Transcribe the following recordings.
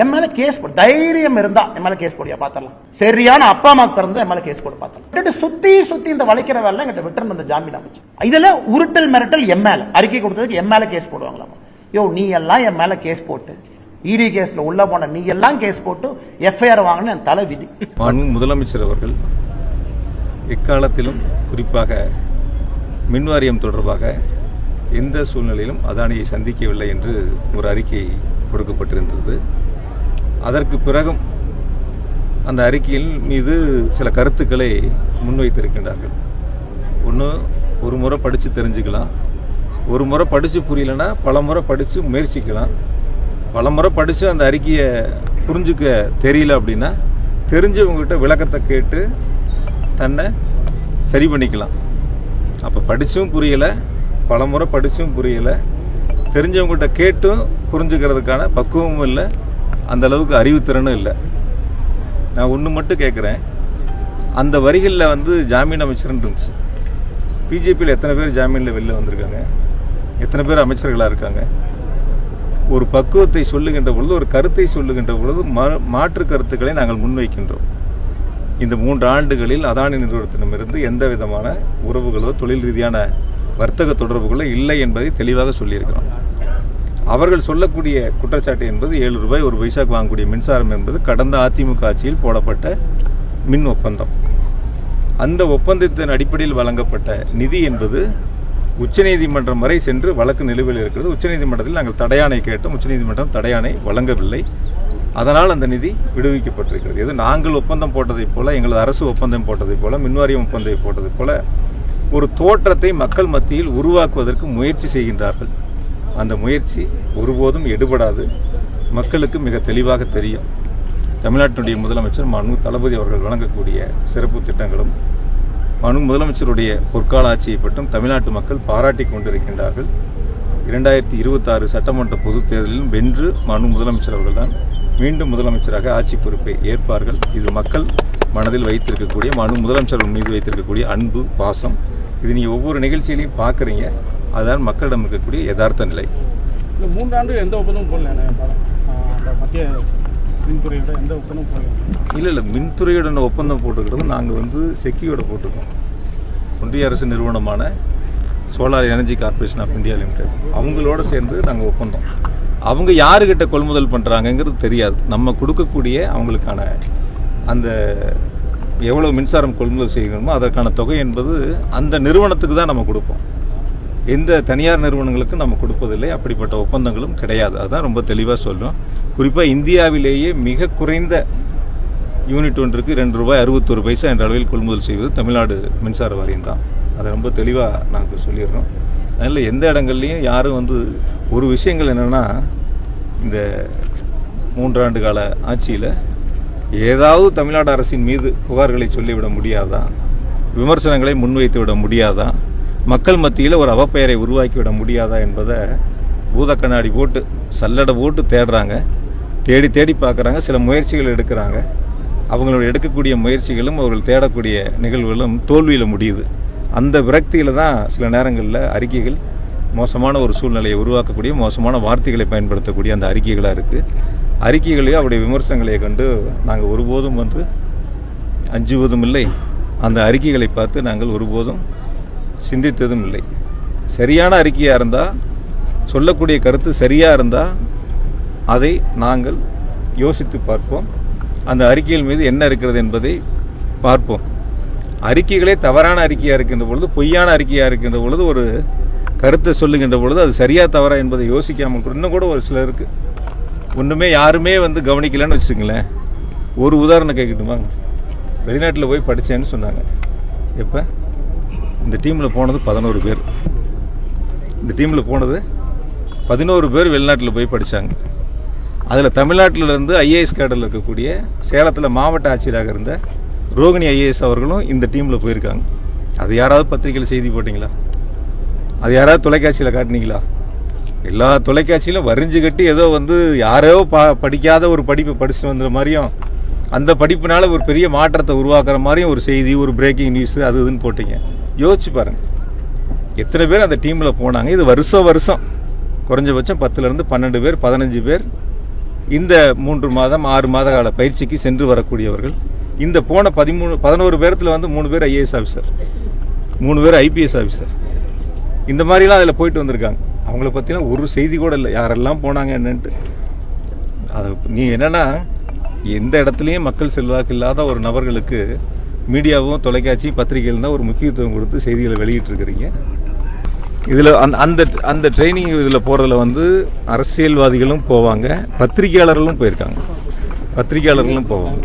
என் மேல கேஸ் போடு. தைரியம் இருந்தா என் மேல கேஸ் போடியா பாத்திரலாம் சரியான அப்பா அம்மா பிறந்து என் மேல கேஸ் போட்டு பாத்திரலாம் சுத்தி சுத்தி இந்த வளைக்கிற வேலை எங்கிட்ட விட்டுருந்த ஜாமீன் அமைச்சு இதுல உருட்டல் மிரட்டல் என் மேல. அறிக்கை கொடுத்ததுக்கு என் மேல கேஸ் போடுவாங்களாமா. யோ நீ எல்லாம் என் மேல கேஸ் போட்டு இடி கேஸ்ல உள்ள போன நீ எல்லாம் கேஸ் போட்டு எஃப்ஐஆர் வாங்கின என் தலை விதி. முதலமைச்சர் அவர்கள் எக்காலத்திலும் குறிப்பாக மின்வாரியம் தொடர்பாக எந்த சூழ்நிலையிலும் அதானியை சந்திக்கவில்லை என்று ஒரு அறிக்கை கொடுக்கப்பட்டிருந்தது. அதற்கு பிறகும் அந்த அறிக்கையில் மீது சில கருத்துக்களை முன்வைத்திருக்கின்றார்கள். ஒன்று ஒரு முறை படித்து தெரிஞ்சுக்கலாம். ஒரு முறை படித்து புரியலன்னா பல முறை படித்து முயற்சிக்கலாம். பல முறை படித்து அந்த அறிக்கையை புரிஞ்சுக்க தெரியல அப்படின்னா தெரிஞ்சவங்ககிட்ட விளக்கத்தை கேட்டு தன்னை சரி பண்ணிக்கலாம். அப்போ படித்தும் புரியலை பல முறை படித்தும் புரியலை. தெரிஞ்சவங்ககிட்ட கேட்டும் புரிஞ்சுக்கிறதுக்கான பக்குவமும் இல்லை. அந்த அளவுக்கு அறிவுத்திறனும் இல்லை. நான் ஒன்று மட்டும் கேட்குறேன் அந்த வரிகளில் வந்து ஜாமீன் அமைச்சர்னு இருந்துச்சு. பிஜேபியில் எத்தனை பேர் ஜாமீனில் வெளில வந்திருக்காங்க? எத்தனை பேர் அமைச்சர்களாக இருக்காங்க? ஒரு பக்குவத்தை சொல்லுகின்ற பொழுது ஒரு கருத்தை சொல்லுகின்ற பொழுது மா- மாற்று கருத்துக்களை நாங்கள் முன்வைக்கின்றோம். இந்த மூன்று ஆண்டுகளில் அதானி நிறுவனத்திடமிருந்து எந்த விதமான உறவுகளோ தொழில் ரீதியான வர்த்தக தொடர்புகளோ இல்லை என்பதை தெளிவாக சொல்லியிருக்கிறோம். அவர்கள் சொல்லக்கூடிய குற்றச்சாட்டு என்பது ஏழு ரூபாய் ஒரு பைசாக்கு வாங்கக்கூடிய மின்சாரம் என்பது கடந்த அதிமுக ஆட்சியில் போடப்பட்ட மின் ஒப்பந்தம். அந்த ஒப்பந்தத்தின் அடிப்படையில் வழங்கப்பட்ட நிதி என்பது உச்சநீதிமன்றம் வரை சென்று வழக்கு நிலுவையில் இருக்கிறது. உச்சநீதிமன்றத்தில் நாங்கள் தடையாணை கேட்டோம். உச்சநீதிமன்றம் தடையாணை வழங்கவில்லை. அதனால் அந்த நிதி விடுவிக்கப்பட்டிருக்கிறது. இது நாங்கள் ஒப்பந்தம் போட்டதைப் போல எங்களது அரசு ஒப்பந்தம் போட்டதைப் போல மின்வாரியம் ஒப்பந்தம் போட்டதைப் போல ஒரு தோற்றத்தை மக்கள் மத்தியில் உருவாக்குவதற்கு முயற்சி செய்கின்றார்கள். அந்த முயற்சி ஒருபோதும் எடுபடாது. மக்களுக்கு மிக தெளிவாக தெரியும். தமிழ்நாட்டினுடைய முதலமைச்சர் மனு தளபதி அவர்கள் வழங்கக்கூடிய சிறப்பு திட்டங்களும் மனு முதலமைச்சருடைய பொற்கால ஆட்சியை பற்றும் தமிழ்நாட்டு மக்கள் பாராட்டி கொண்டிருக்கின்றார்கள். இரண்டாயிரத்தி இருபத்தாறு சட்டமன்ற பொதுத் தேர்தலிலும் வென்று மனு முதலமைச்சர் அவர்கள்தான் மீண்டும் முதலமைச்சராக ஆட்சி பொறுப்பை ஏற்பார்கள். இது மக்கள் மனதில் வைத்திருக்கக்கூடிய மனு முதலமைச்சர் மீது வைத்திருக்கக்கூடிய அன்பு பாசம். இது நீங்கள் ஒவ்வொரு நிகழ்ச்சியிலையும் பார்க்குறீங்க. அதுதான் மக்களிடம் இருக்கக்கூடிய யதார்த்த நிலை. இந்த மூன்றாண்டு எந்த ஒப்பந்தமும் போடல மத்திய மின்துறையோட எந்த ஒப்பந்தமும் போடல. இல்லை இல்லை மின்துறையுடன் ஒப்பந்தம் போட்டுக்கிறது நாங்கள் வந்து செக்கியோட போட்டிருக்கோம் ஒன்றிய அரசு நிறுவனமான solar energy corporation of India limited. அவங்களோட சேர்ந்து நாங்கள் ஒப்பந்தம். அவங்க யாருக்கிட்ட கொள்முதல் பண்ணுறாங்கங்கிறது தெரியாது. நம்ம கொடுக்கக்கூடிய அவங்களுக்கான அந்த எவ்வளோ மின்சாரம் கொள்முதல் செய்யணுமோ அதற்கான தொகை என்பது அந்த நிறுவனத்துக்கு தான் நம்ம கொடுப்போம். எந்த தனியார் நிறுவனங்களுக்கும் நம்ம கொடுப்பதில்லை. அப்படிப்பட்ட ஒப்பந்தங்களும் கிடையாது. அதுதான் ரொம்ப தெளிவாக சொல்லும் குறிப்பாக இந்தியாவிலேயே மிக குறைந்த யூனிட் ஒன்றுக்கு ரெண்டு ரூபாய் அறுபத்தொரு பைசா என்ற அளவில் கொள்முதல் செய்வது தமிழ்நாடு மின்சார வாரியம் தான். அதை ரொம்ப தெளிவாக நாங்கள் சொல்லிடுறோம். அதனால் எந்த இடங்கள்லையும் யாரும் வந்து ஒரு விஷயங்கள் என்னென்னா இந்த மூன்றாண்டு கால ஆட்சியில் ஏதாவது தமிழ்நாடு அரசின் மீது புகார்களை சொல்லிவிட முடியாதா? விமர்சனங்களை முன்வைத்து விட முடியாதா? மக்கள் மத்தியில் ஒரு அவப்பெயரை உருவாக்கி விட முடியாதா என்பதை பூத கண்ணாடி போட்டு சல்லடை போட்டு தேடுறாங்க. தேடி தேடி பார்க்குறாங்க. சில முயற்சிகள் எடுக்கிறாங்க. அவங்களோட எடுக்கக்கூடிய முயற்சிகளும் அவர்கள் தேடக்கூடிய நிகழ்வுகளும் தோல்வியில் முடியுது. அந்த விரக்தியில் தான் சில நேரங்களில் அறிக்கைகள் மோசமான ஒரு சூழ்நிலையை உருவாக்கக்கூடிய மோசமான வார்த்தைகளை பயன்படுத்தக்கூடிய அந்த அறிக்கைகளாக இருக்குது அறிக்கைகளையோ அவருடைய விமர்சனங்களை கண்டு நாங்கள் ஒருபோதும் வந்து அஞ்சுவதும் இல்லை அந்த அறிக்கைகளை பார்த்து நாங்கள் ஒருபோதும் சிந்தித்ததும் இல்லை சரியான அறிக்கையாக இருந்தால் சொல்லக்கூடிய கருத்து சரியாக இருந்தால் அதை நாங்கள் யோசித்து பார்ப்போம். அந்த அறிக்கையின் மீது என்ன இருக்கிறது என்பதை பார்ப்போம். அறிக்கைகளே தவறான அறிக்கையாக இருக்கின்ற பொழுது பொய்யான அறிக்கையாக இருக்கின்ற பொழுது ஒரு கருத்தை சொல்லுகின்ற பொழுது அது சரியாக தவறா என்பதை யோசிக்காமல் கூட இன்னும் கூட ஒரு சிலருக்கு ஒன்றுமே யாருமே வந்து கவனிக்கலைன்னு வச்சுங்களேன் ஒரு உதாரணம் கேட்கட்டுமா? வெளிநாட்டில் போய் படித்தேன்னு சொன்னாங்க. எப்போ? இந்த டீமில் போனது பதினோரு பேர். இந்த டீமில் போனது பதினோரு பேர் வெளிநாட்டில் போய் படித்தாங்க அதில் தமிழ்நாட்டில் இருந்து ஐஏஎஸ் கேடரில் இருக்கக்கூடிய சேலத்தில் மாவட்ட ஆட்சியராக இருந்த ரோகிணி ஐஏஎஸ் அவர்களும் இந்த டீமில் போயிருக்காங்க. அது யாராவது பத்திரிகையில் செய்தி போட்டிங்களா? அது யாராவது தொலைக்காட்சியில் காட்டினீங்களா? எல்லா தொலைக்காட்சியிலும் வரிஞ்சு கட்டி ஏதோ வந்து யாரோ பா படிக்காத ஒரு படிப்பை படிச்சுட்டு வந்துடுற மாதிரியும் அந்த படிப்பினால ஒரு பெரிய மாற்றத்தை உருவாக்குற மாதிரியும் ஒரு செய்தி ஒரு பிரேக்கிங் நியூஸ் அது இதுன்னு போட்டிங்க. யோசிச்சு பாருங்கள் எத்தனை பேர் அந்த டீமில் போனாங்க? இது வருஷம் வருஷம். குறைஞ்சபட்சம் பத்துலேருந்து பன்னெண்டு பேர் பதினஞ்சு பேர் இந்த மூன்று மாதம் ஆறு மாத கால பயிற்சிக்கு சென்று வரக்கூடியவர்கள். இந்த போன பதிமூணு பதினோரு பேரத்தில் வந்து மூணு பேர் ஐஏஎஸ் ஆஃபீஸர் மூணு பேர் ஐபிஎஸ் ஆஃபீஸர் இந்த மாதிரிலாம் அதில் போயிட்டு வந்திருக்காங்க. அவங்கள பற்றிலாம் ஒரு செய்தி கூட இல்லை. யாரெல்லாம் போனாங்க என்னன்ட்டு. அது நீ என்னென்னா எந்த இடத்துலையும் மக்கள் செல்வாக்கு இல்லாத ஒரு நபர்களுக்கு மீடியாவும் தொலைக்காட்சி பத்திரிகைகள் தான் ஒரு முக்கியத்துவம் கொடுத்து செய்திகளை வெளியிட்டிருக்கிறீங்க. இதில் அந்த அந்த அந்த ட்ரைனிங் இதில் போகிறதுல வந்து அரசியல்வாதிகளும் போவாங்க பத்திரிகையாளர்களும் போயிருக்காங்க. பத்திரிகையாளர்களும் போவாங்க.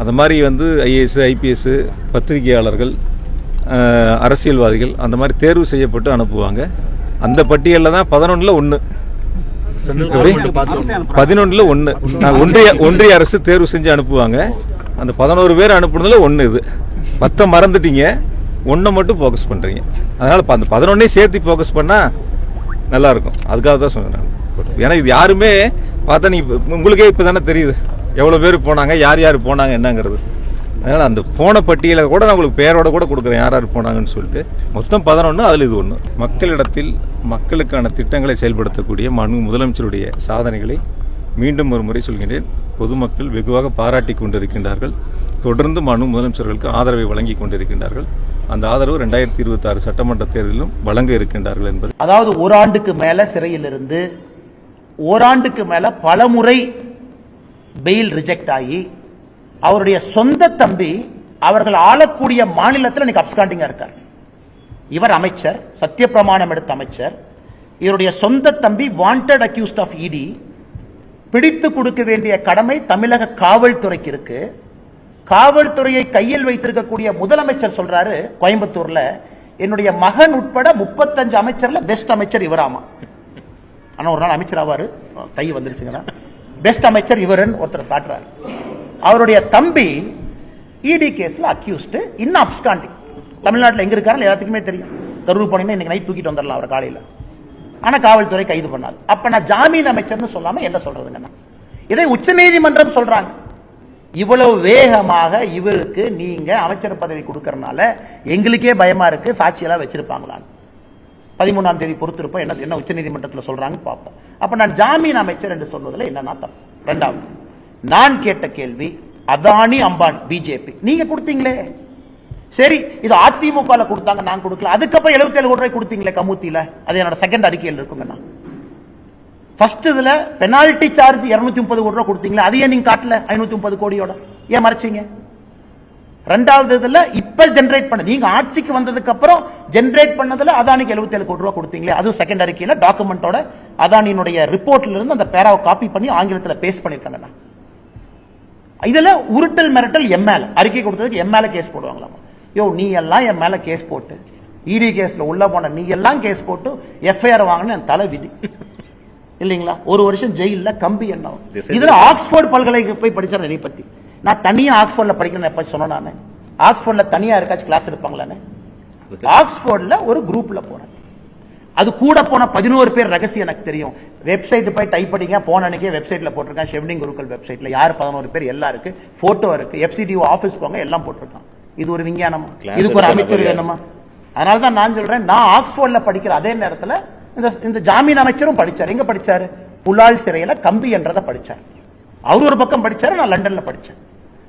அந்த மாதிரி வந்து ஐஏஎஸ் ஐபிஎஸ் பத்திரிகையாளர்கள் அரசியல்வாதிகள் அந்த மாதிரி தேர்வு செய்யப்பட்டு அனுப்புவாங்க. அந்த பட்டியலில் தான் பதினொன்றில் ஒன்று பதினொன்றில் ஒன்று நான் ஒன்றிய ஒன்றிய அரசு தேர்வு செஞ்சு அனுப்புவாங்க. அந்த பதினோரு பேர் அனுப்புனதில் ஒன்று இது. பத்தை மறந்துட்டீங்க. ஒன்றை மட்டும் ஃபோக்கஸ் பண்ணுறீங்க அதனால் இப்போ அந்த பதினொன்னே சேர்த்து ஃபோக்கஸ் பண்ணால் நல்லாயிருக்கும் அதுக்காக தான் சொல்கிறேன் ஏன்னா இது யாருமே பார்த்தா நீங்கள் உங்களுக்கே இப்போ தானே தெரியுது. எவ்வளோ பேர் போனாங்க யார் யார் போனாங்க என்னங்கிறது. அதனால் அந்த போன பட்டியலை கூட நான் உங்களுக்கு பேரோட கூட கொடுக்குறேன். யார் யார் போனாங்கன்னு சொல்லிட்டு. மொத்தம் பதினொன்று அதில் இது ஒன்று மக்களிடத்தில் மக்களுக்கான திட்டங்களை செயல்படுத்தக்கூடிய மனு முதலமைச்சருடைய சாதனைகளை மீண்டும் ஒரு முறை சொல்கின்றேன். பொதுமக்கள் வெகுவாக பாராட்டி கொண்டிருக்கின்றார்கள். தொடர்ந்து மனு முதலமைச்சர்களுக்கு ஆதரவை வழங்கி கொண்டிருக்கின்றார்கள். அந்த ஆதரவு ரெண்டாயிரத்தி இருபத்தி ஆறு சட்டமன்ற தேர்தலிலும் வழங்க இருக்கின்றார்கள் என்பது அதாவது ஓராண்டுக்கு மேல சிறையில் இருந்து ஓராண்டுக்கு மேல பலமுறை பெயில் ரிஜெக்ட் ஆகி அவருடைய சொந்த தம்பி அவர்கள் ஆளக்கூடிய மாநிலத்தில் இன்னைக்கு அப்ஸ்காண்டிங்கா இருக்கார். இவர் அமைச்சர் சத்தியப்பிரமாணம் எடுத்த அமைச்சர். இவருடைய சொந்த தம்பி வாண்டட் அக்யூஸ்ட் ஆஃப் இடி பிடித்து கொடுக்க வேண்டிய கடமை தமிழக காவல்துறைக்கு இருக்கு. காவல்துறையை கையில் வைத்திருக்கக்கூடிய முதலமைச்சர் சொல்றாரு கோயம்புத்தூர்ல என்னுடைய மகன் உட்பட முப்பத்தஞ்சு அமைச்சர்ல பெஸ்ட் அமைச்சர் இவராமா. ஆனா ஒரு நாள் அமைச்சர் ஆவாரு. கை வந்துருச்சுங்களா? பெஸ்ட் அமைச்சர் இவருன்னு ஒருத்தர் காட்டுறாரு. அவருடைய தம்பி இடி கேஸ்ல அக்யூஸ்டு இன்னும் அப்ஸ்காண்டிங் தமிழ்நாட்டில் எங்க இருக்காரு எல்லாத்துக்குமே தெரியும். கரூர் போனீங்கன்னா இன்னைக்கு நைட் தூக்கிட்டு வந்துடலாம் அவர் காலையில. ஆனா காவல்துறை கைது பண்ணாது அப்ப நான் ஜாமீன் அமைச்சர்னு சொல்லாம என்ன சொல்றதுங்க நான்? இதை உச்சநீதிமன்றம் சொல்றாங்க. இவ்வளவு வேகமாக இவருக்கு நீங்க அமைச்சர் பதவி கொடுக்கறனால எங்களுக்கே பயமா இருக்கு சாட்சியெல்லாம் வச்சிருப்பாங்களான்னு. பதிமூணாம் தேதி பொறுத்திருப்போம். என்ன என்ன உச்சநீதிமன்றத்தில் சொல்றாங்க பார்ப்போம். அப்ப நான் ஜாமீன் அமைச்சர் என்று சொல்வதில் என்னென்னா தப்பு ரெண்டாவது நான் கேட்ட கேள்வி அதானி அம்பானி பிஜேபி. நீங்க கொடுத்தீங்களே. சரி இது அதிமுக கொடுத்தாங்க நான் கொடுக்கல. அதுக்கப்புறம் 77 கோடி ரூபாய் கொடுத்தீங்களே கமுத்தியில. அது என்னோட செகண்ட் அறிக்கையில் இருக்குங்கண்ணா ஃபர்ஸ்ட் இதுல பெனால்டி சார்ஜ் 230 முப்பது கோடி ரூபாய் கொடுத்தீங்களா அதையே நீங்க காட்டல 530 முப்பது கோடியோட. ஏன் மறைச்சீங்க? ரெண்டாவது இதுல இப்ப ஜென்ரேட் பண்ண நீங்க ஆட்சிக்கு வந்ததுக்கு அப்புறம் ஜென்ரேட் பண்ணதுல அதானிக்கு 77 கோடி ரூபாய் கொடுத்தீங்களே அதுவும் செகண்ட் அறிக்கையில டாக்குமெண்டோட அதானியினுடைய ரிப்போர்ட்ல இருந்து அந்த பேராவை காப்பி பண்ணி ஆங்கிலத்தில் பேஸ் பண்ணிருக்காங்கண்ணா இதுல உருட்டல் மிரட்டல் எம்எல் அறிக்கை கொடுத்ததுக்கு எம் கேஸ் போடுவாங்களாமா? யோ நீ எல்லாம் என் மேல கேஸ் போட்டு இடி கேஸ்ல உள்ள போன நீ எல்லாம் கேஸ் போட்டு எஃப்ஐஆர் வாங்கின என் தலை விதி. இல்லீங்களா? ஒரு வருஷம் ஜெயில்ல கம்பி என்ன? இதுல ஆக்ஸ்போர்ட் பல்கலைக்கு போய் படிச்சேன் என்னை பத்தி. நான் தனியா ஆக்ஸ்போர்ட்ல படிக்கணும் எப்ப சொன்னேன் நானு? ஆக்ஸ்போர்ட்ல தனியா இருக்காச்சும் கிளாஸ் எடுப்பாங்களானே? ஆக்ஸ்போர்ட்ல ஒரு குரூப்ல போறேன் அது கூட போன பதினோரு பேர் ரகசியம் எனக்கு தெரியும். வெப்சைட் போய் டைப் பண்ணிங்க போன அன்னைக்கே வெப்சைட்ல போட்டிருக்கேன் ஷெவ்னிங் குருக்கள் வெப்சைட்ல யார் பதினோரு பேர்? எல்லாம் இருக்கு. போட்டோ இருக்கு எஃப்சிடிஓ ஆபீஸ் போங்க எல்லாம் போட்டிருக்கான் இது ஒரு விஞ்ஞானமா? இதுக்கு ஒரு அமைச்சர் வேணுமா? அதனால தான் நான் சொல்றேன் நான் ஆக்ஸ்போர்ட்ல படிக்கிற அதே நேரத்துல இந்த இந்த ஜாமீன் அமைச்சரும் படிச்சார். எங்க படிச்சாரு? புலால் சிறையில கம்பி என்றதை படிச்சார். அவர் ஒரு பக்கம் படிச்சாரு நான் லண்டன்ல படிச்சேன்.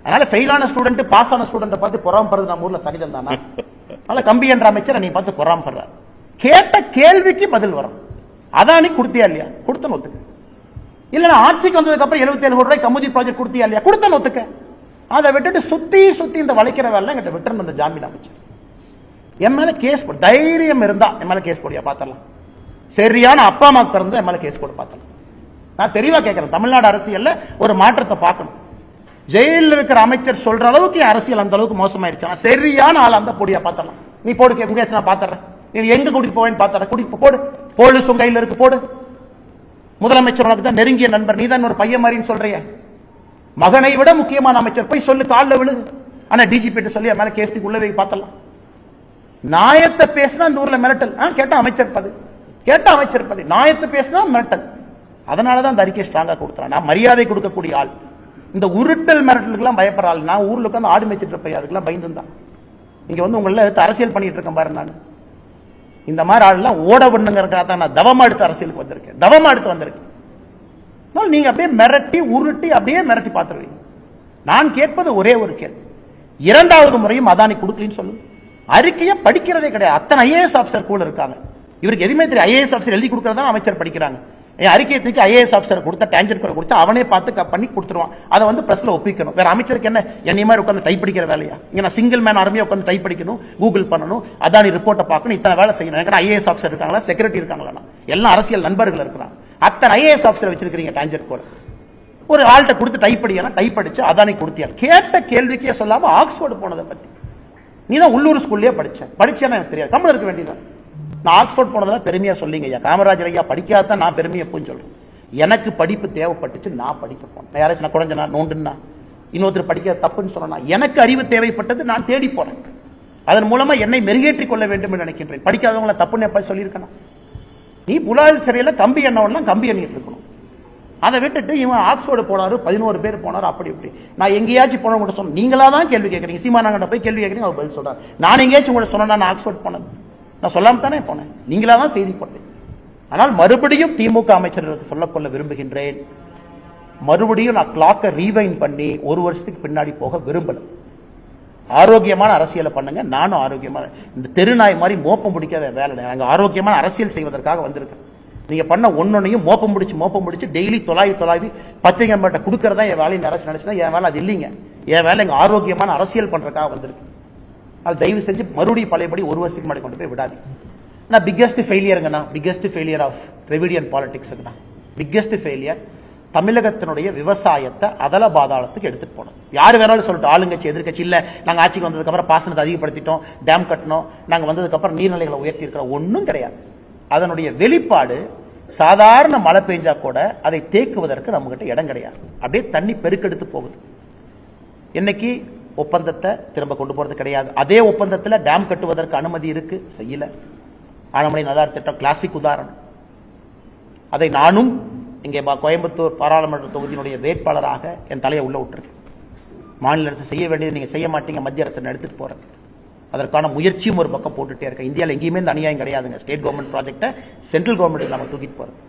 அதனால ஃபெயிலான ஸ்டூடெண்ட் பாஸ் ஆன ஸ்டூடெண்ட் பார்த்து பொறாமப்படுறது நம்ம ஊர்ல சகஜம் தானா? அதனால கம்பி என்ற அமைச்சர் நீ பார்த்து பொறாமப்படுறார் கேட்ட கேள்விக்கு பதில் வரும். அதானி கொடுத்தியா இல்லையா? கொடுத்த ஒத்துக்க இல்ல ஆட்சிக்கு வந்ததுக்கு அப்புறம் 77 கோடி ரூபாய் கமுதி ப்ராஜெக்ட் கொடுத்தியா இல்லையா? கொடுத்த ஒத்துக்க அதை விட்டுட்டு சுத்தி சுத்தி இந்த வளைக்கிற வேலை என்கிட்ட விட்டுருந்த அந்த ஜாமீன் அமைச்சர். என் மேல கேஸ் போடு தைரியம் இருந்தா என் மேல கேஸ் போடியா பார்த்தலாம் சரியான அப்பா அம்மா பிறந்தா என் மேல கேஸ் போட்டு பார்த்தலாம் நான் தெளிவா கேட்கிறேன் தமிழ்நாடு அரசியல்ல ஒரு மாற்றத்தை பார்க்கணும். ஜெயிலில் இருக்கிற அமைச்சர் சொல்ற அளவுக்கு அரசியல் அந்த அளவுக்கு மோசமாயிருச்சு. சரியான ஆள் அந்த பொடியா பார்த்தலாம் நீ போடு கே நான் பாத்துறேன் நீ எங்க கூட்டிட்டு போவேன்னு பாத்துறேன் கூட்டிட்டு போடு. போலீஸ் உங்க கையில இருக்கு போடு. முதலமைச்சர் உனக்கு தான் நெருங்கிய நண்பர். நீ தான் ஒரு பையன் மாதிரின்னு சொல்றிய. மகனை விட முக்கியமான அமைச்சர். போய் சொல்லு காலில் விழு ஆனா டிஜிபி சொல்லி மேல கேஸ்டி உள்ள போய் பார்த்தலாம் நாயத்தை பேசினா அந்த ஊர்ல மிரட்டல். ஆ, கேட்டா அமைச்சர் பதி கேட்டா அமைச்சர் பதி நாயத்தை பேசினா மிரட்டல். அதனாலதான் அந்த அறிக்கை ஸ்ட்ராங்கா கொடுத்துறான் நான் மரியாதை கொடுக்கக்கூடிய ஆள். இந்த உருட்டல் மிரட்டலுக்குலாம் பயப்படுற ஆள். நான் ஊர்ல உட்காந்து ஆடு மேய்ச்சிட்டு இருப்பேன். அதுக்கெல்லாம் பயந்துதான் இங்க வந்து உங்கள அரசியல் பண்ணிட்டு இருக்கேன் பாரு நான். இந்த மாதிரி ஆள்லாம் ஓட விடணுங்கிறதுக்காக தான் நான் தவமா எடுத்து அரசியலுக்கு வந்திருக்கேன். தவமா எடுத்து வந்திருக்கேன். நீங்க அப்படியே மிரட்டி உருட்டி அப்படியே மிரட்டி பார்த்துருவீங்க. நான் கேட்பது ஒரே ஒரு கேள்வி. இரண்டாவது முறையும் அதானி கொடுக்கலன்னு சொல்லுங்க அறிக்கையை படிக்கிறதே கிடையாது. அத்தனை ஐஏஎஸ் ஆஃபீஸர் கூட இருக்காங்க. இவருக்கு எதுவுமே தெரியும் ஐஏஎஸ் ஆஃபீஸர் எழுதி கொடுக்கறதா அமைச்சர் படிக்கிறாங்க. என் அறிக்கையை தூக்கி ஐஏஎஸ் ஆஃபீஸர் கொடுத்த டேஞ்சர் கூட கொடுத்து அவனே பார்த்து பண்ணி கொடுத்துருவான். அதை வந்து பிரஸ்ல ஒப்பிக்கணும். வேற அமைச்சருக்கு என்ன? என்னைய மாதிரி உட்காந்து டைப் படிக்கிற வேலையா? இங்க நான் சிங்கிள் மேன் ஆர்மியா உட்காந்து டைப் படிக்கணும் கூகுள் பண்ணணும் அதானி ரிப்போர்ட்டை பார்க்கணும் இத்தனை வேலை செய்யணும். எனக்கு ஐஏஎஸ் ஆஃபீஸர் இருக்காங்களா? செக்ரட்டரி இருக்காங்களா? எல்லாம் அரசியல் நண்பர்கள் இருக்கிறாங்க. அத்தனை ஐஏஎஸ் ஆஃபீஸர் வச்சிருக்கிறீங்க டேஞ்சர் கூட ஒரு ஆள்கிட்ட கொடுத்து டைப் படிக்கனா டைப் அடிச்சு அதானே கொடுத்தியா கேட்ட கேள்விக்கே சொல்லாம ஆக்ஸ்போர்டு போனதை பத்தி. நீ தான் உள்ளூர் ஸ்கூல்லயே படிச்ச. படிச்சேன்னா எனக்கு தெரியாது. தமிழ் இருக்க வேண்டியது நான் ஆக்ஸ்போர்ட் போனதெல்லாம் பெருமையா சொல்லிங்க. ஐயா காமராஜர் ஐயா படிக்காதான் நான் பெருமையை எப்பவும் சொல்றேன். எனக்கு படிப்பு தேவைப்பட்டுச்சு நான் படிக்க போனேன் நான் யாராச்சும் நான் குறைஞ்சனா நோண்டுன்னா. இன்னொருத்தர் படிக்க தப்புன்னு சொன்னா எனக்கு அறிவு தேவைப்பட்டது நான் தேடி போனேன் அதன் மூலமா என்னை மெருகேற்றிக் கொள்ள வேண்டும் என்று நினைக்கின்றேன். படிக்காதவங்களை தப்புன்னு எப்ப சொல்லியிருக்கேன் நீ புலால் சிறையில் கம்பி எண்ணவன்லாம் கம்பி எண்ணிட்டு இருக்கணும். அதை விட்டுட்டு இவன் ஆக்ஸ்போர்டு போனாரு பதினோரு பேர் போனாரு அப்படி இப்படி. நான் எங்கேயாச்சும் போன கூட சொன்னேன் நீங்களா தான் கேள்வி கேட்குறீங்க சீமானாங்கிட்ட போய் கேள்வி கேட்குறீங்க அவர் பதில் சொல்றாரு. நான் எங்கேயாச்சும் கூட சொன்னா நான் ஆக்ஸ்போர்ட் போனேன். நான் சொல்லாம தானே போனேன். நீங்களா தான் செய்தி போட்டேன் ஆனால் மறுபடியும் திமுக அமைச்சர்களுக்கு சொல்லக்கொள்ள விரும்புகின்றேன். மறுபடியும் நான் கிளாக்கை ரீவைன் பண்ணி ஒரு வருஷத்துக்கு பின்னாடி போக விரும்பலை. ஆரோக்கியமான அரசியலை பண்ணுங்க. நானும் ஆரோக்கியமான இந்த தெருநாய் மாதிரி மோப்பம் பிடிக்காத வேலை நாங்கள் ஆரோக்கியமான அரசியல் செய்வதற்காக வந்திருக்கேன் நீங்க பண்ண ஒன்னொன்னையும் மோப்பம் பிடிச்சி மோப்பம் பிடிச்சி டெய்லி தொலாவி தொலாவி பத்திரிகை மட்டும் கொடுக்கறதா என் வேலையை நினைச்சு நினைச்சுதான். என் வேலை அது இல்லைங்க. என் வேலை எங்க ஆரோக்கியமான அரசியல் பண்றதுக்காக வந்திருக்கு. அது தயவு செஞ்சு மறுபடியும் பழையபடி ஒரு வருஷத்துக்கு முன்னாடி கொண்டு போய் விடாது நான் பிக்கஸ்ட் ஃபெயிலியருங்கண்ணா பிக்கஸ்ட் ஃபெயிலியர் ஆஃப் ரெவிடியன் பாலிடிக்ஸுங்கண்ணா பிக்கஸ்ட் ஃபெயிலியர் தமிழகத்தினுடைய விவசாயத்தை அதல பாதாளத்துக்கு எடுத்துட்டு போனோம். யார் வேணாலும் சொல்லட்டும். ஆளுங்கட்சி எதிர்கட்சி இல்லை. நாங்கள் ஆட்சிக்கு வந்ததுக்கப்புறம் பாசனத்தை அதிகப்படுத்திட்டோம் டேம் கட்டணும் நாங்கள் வந்ததுக்கப்புறம் நீர்நிலைகளை உயர்த்தியிருக்கிறோம் ஒன்றும் கிடையாது. அதனுடைய வெளிப்பாடு சாதாரண மழை பெஞ்சா கூட அதை தேக்குவதற்கு நம்மகிட்ட இடம் கிடையாது. அப்படியே தண்ணி பெருக்கெடுத்து போகுது. இன்னைக்கு ஒப்பந்தத்தை திரும்ப கொண்டு போகிறது கிடையாது. அதே ஒப்பந்தத்தில் டேம் கட்டுவதற்கு அனுமதி இருக்கு. செய்யல. ஆனமலை நல்லார் திட்டம் கிளாசிக் உதாரணம். அதை நானும் இங்கே கோயம்புத்தூர் பாராளுமன்ற தொகுதியினுடைய வேட்பாளராக என் தலையை உள்ள விட்டுருக்கேன். மாநில அரசு செய்ய வேண்டியது நீங்கள் செய்ய மாட்டீங்க மத்திய அரசு எடுத்துகிட்டு போகிறேன் அதற்கான முயற்சியும் ஒரு பக்கம் போட்டுகிட்டே இருக்கேன். இந்தியாவில் எங்கேயுமே இந்த அநியாயம் கிடையாதுங்க. ஸ்டேட் கவர்மெண்ட் ப்ராஜெக்டை சென்ட்ரல் கவர்மெண்ட்டில் நம்ம தூக்கிட்டு போறோம்